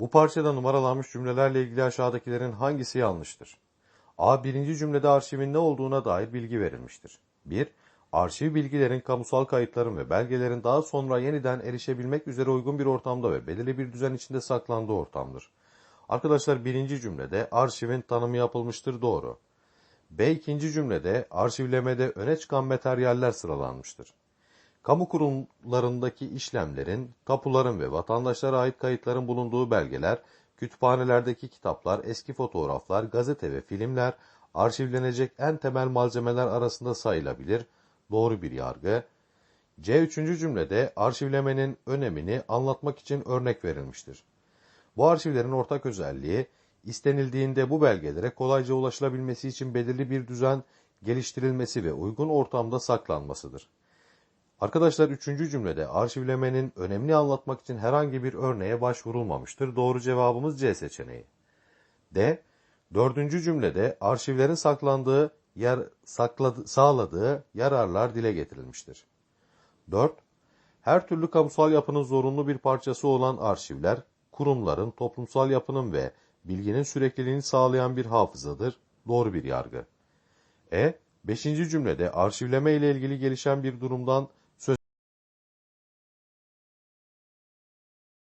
Bu parçada numaralanmış cümlelerle ilgili aşağıdakilerin hangisi yanlıştır? A. Birinci cümlede arşivin ne olduğuna dair bilgi verilmiştir. 1. Arşiv bilgilerin, kamusal kayıtların ve belgelerin daha sonra yeniden erişebilmek üzere uygun bir ortamda ve belirli bir düzen içinde saklandığı ortamdır. Arkadaşlar birinci cümlede arşivin tanımı yapılmıştır doğru. B ikinci cümlede arşivlemede öne çıkan materyaller sıralanmıştır. Kamu kurumlarındaki işlemlerin, tapuların ve vatandaşlara ait kayıtların bulunduğu belgeler, kütüphanelerdeki kitaplar, eski fotoğraflar, gazete ve filmler arşivlenecek en temel malzemeler arasında sayılabilir. Doğru bir yargı. C üçüncü cümlede arşivlemenin önemini anlatmak için örnek verilmiştir. Bu arşivlerin ortak özelliği, istenildiğinde bu belgelere kolayca ulaşılabilmesi için belirli bir düzen geliştirilmesi ve uygun ortamda saklanmasıdır. Arkadaşlar üçüncü cümlede arşivlemenin önemini anlatmak için herhangi bir örneğe başvurulmamıştır. Doğru cevabımız C seçeneği. D. Dördüncü cümlede arşivlerin saklandığı yer sakladı, sağladığı yararlar dile getirilmiştir. 4. Her türlü kamusal yapının zorunlu bir parçası olan arşivler, kurumların, toplumsal yapının ve bilginin sürekliliğini sağlayan bir hafızadır. Doğru bir yargı. E. Beşinci cümlede arşivleme ile ilgili gelişen bir durumdan